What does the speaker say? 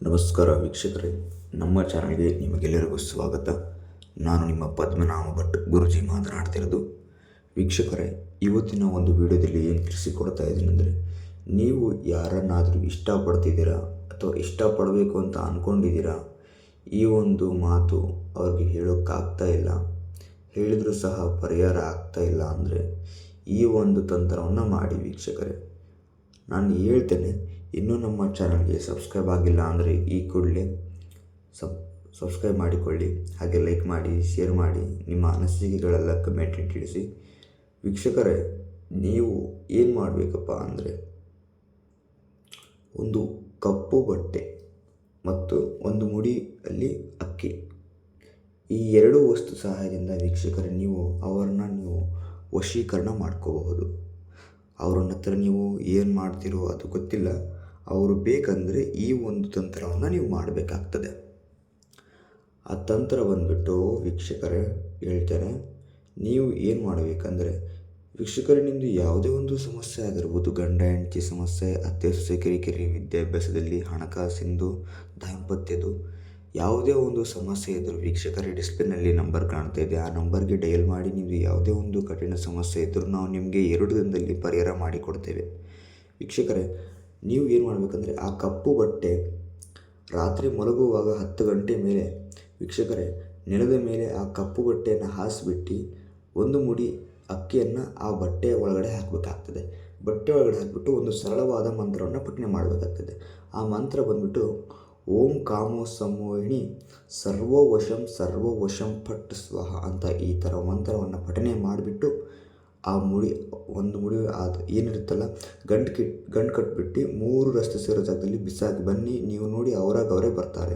ನಮಸ್ಕಾರ ವೀಕ್ಷಕರೇ. ನಮ್ಮ ಚಾನಲ್ಗೆ ನಿಮಗೆಲ್ಲರಿಗೂ ಸ್ವಾಗತ. ನಾನು ನಿಮ್ಮ ಪದ್ಮನಾಮ ಭಟ್, ಗುರುಜಿ ಮಾತನಾಡ್ತಿರೋದು ವೀಕ್ಷಕರೇ, ಇವತ್ತಿನ ಒಂದು ವಿಡಿಯೋದಲ್ಲಿ ಏನು ತಿಳಿಸಿಕೊಡ್ತಾ ಇದ್ದೀನಿ ಅಂದರೆ, ನೀವು ಯಾರನ್ನಾದರೂ ಇಷ್ಟಪಡ್ತಿದ್ದೀರಾ ಅಥವಾ ಇಷ್ಟಪಡಬೇಕು ಅಂತ ಅಂದ್ಕೊಂಡಿದ್ದೀರಾ ಈ ಒಂದು ಮಾತು ಅವ್ರಿಗೆ ಹೇಳೋಕ್ಕಾಗ್ತಾ ಇಲ್ಲ. ಹೇಳಿದರೂ ಸಹ ಪರಿಹಾರ ಆಗ್ತಾ ಇಲ್ಲ ಅಂದರೆ ಈ ಒಂದು ತಂತ್ರವನ್ನು ಮಾಡಿ ವೀಕ್ಷಕರೇ. ನಾನು ಹೇಳ್ತೇನೆ, ಇನ್ನೂ ನಮ್ಮ ಚಾನಲ್ಗೆ ಸಬ್ಸ್ಕ್ರೈಬ್ ಆಗಿಲ್ಲ ಅಂದರೆ ಈ ಕೂಡಲೇ ಸಬ್, ಸಬ್ಸ್ಕ್ರೈಬ್ ಮಾಡಿಕೊಳ್ಳಿ. ಹಾಗೆ ಲೈಕ್ ಮಾಡಿ, ಶೇರ್ ಮಾಡಿ, ನಿಮ್ಮ ಅನಿಸಿಕೆಗಳೆಲ್ಲ ಕಮೆಂಟ್ ತಿಳಿಸಿ. ವೀಕ್ಷಕರೇ, ನೀವು ಏನು ಮಾಡಬೇಕಪ್ಪ ಅಂದರೆ ಒಂದು ಕಪ್ಪು ಬಟ್ಟೆ ಮತ್ತು ಒಂದು ಮುಡಿಯಲ್ಲಿ ಅಕ್ಕಿ. ಈ ಎರಡು ವಸ್ತು ಸಹಾಯದಿಂದ ವೀಕ್ಷಕರೇ, ನೀವು ಅವರನ್ನು ನೀವು ವಶೀಕರಣ ಮಾಡ್ಕೋಬಹುದು. ಅವ್ರ ಹತ್ರ ನೀವು ಏನು ಮಾಡ್ತೀರೋ ಅದು ಗೊತ್ತಿಲ್ಲ. ಅವರು ಬೇಕಂದರೆ ಈ ಒಂದು ತಂತ್ರವನ್ನು ನೀವು ಮಾಡಬೇಕಾಗ್ತದೆ. ಆ ತಂತ್ರ ಬಂದುಬಿಟ್ಟು ವೀಕ್ಷಕರೇ ಹೇಳ್ತಾರೆ ನೀವು ಏನು ಮಾಡಬೇಕಂದ್ರೆ ವೀಕ್ಷಕರೇ ನಿಮ್ಮದು ಯಾವುದೇ ಒಂದು ಸಮಸ್ಯೆ ಆಗಿರ್ಬೋದು, ಗಂಡ, ಹೆಂಡತಿ ಸಮಸ್ಯೆ ಅತ್ತೆ ಸೊಸೆ ಕಿರಿಕಿರಿ ವಿದ್ಯಾಭ್ಯಾಸದಲ್ಲಿ ಹಣಕಾಸಿಂದು ದಾಂಪತ್ಯದು ಯಾವುದೇ ಒಂದು ಸಮಸ್ಯೆ ಇದ್ದರೂ ವೀಕ್ಷಕರ, ಡಿಸ್ಪ್ಲೇನಲ್ಲಿ ನಂಬರ್ ಕಾಣ್ತಾ ಇದೆ. ಆ ನಂಬರ್ಗೆ ಡಯಲ್ ಮಾಡಿ, ನೀವು ಯಾವುದೇ ಒಂದು ಕಠಿಣ ಸಮಸ್ಯೆ ಇದ್ದರೂ ನಾವು ನಿಮಗೆ ಎರಡು ದಿನದಲ್ಲಿ ಪರಿಹಾರ ಮಾಡಿಕೊಡ್ತೇವೆ. ವೀಕ್ಷಕರೇ, ನೀವು ಏನು ಮಾಡಬೇಕಂದ್ರೆ, ಆ ಕಪ್ಪು ಬಟ್ಟೆ ರಾತ್ರಿ ಮಲಗುವಾಗ ಹತ್ತು ಗಂಟೆ ಮೇಲೆ, ವೀಕ್ಷಕರೇ, ನೆಲದ ಮೇಲೆ ಆ ಕಪ್ಪು ಬಟ್ಟೆಯನ್ನು ಹಾಸಿಬಿಟ್ಟು ಒಂದು ಮುಡಿ ಅಕ್ಕಿಯನ್ನು ಆ ಬಟ್ಟೆಯ ಒಳಗಡೆ ಹಾಕಬೇಕಾಗ್ತದೆ. ಬಟ್ಟೆ ಒಳಗಡೆ ಹಾಕಿಬಿಟ್ಟು ಒಂದು ಸರಳವಾದ ಮಂತ್ರವನ್ನು ಪಠನೆ ಮಾಡಬೇಕಾಗ್ತದೆ. ಆ ಮಂತ್ರ ಬಂದ್ಬಿಟ್ಟು ಓಂ ಕಾಮೋ ಸಮೋಹಿಣಿ ಸರ್ವವಶಂ ಸರ್ವವಶಂ ಪಟ್ ಸ್ವಹ ಅಂತ ಈ ಥರ ಮಂತ್ರವನ್ನು ಪಠನೆ ಮಾಡಿಬಿಟ್ಟು ಆ ಮುಡಿ, ಒಂದು ಮುಡಿ ಅದು ಏನಿರುತ್ತಲ್ಲ, ಗಂಟು ಕಿಟ್, ಗಂಟು ಕಟ್ಬಿಟ್ಟು ಮೂರು ರಸ್ತೆ ಸೇರೋ ಜಾಗದಲ್ಲಿ ಬಿಸಾಕಿ ಬನ್ನಿ, ನೀವು ನೋಡಿ ಅವರಾಗ ಅವರೇ ಬರ್ತಾರೆ.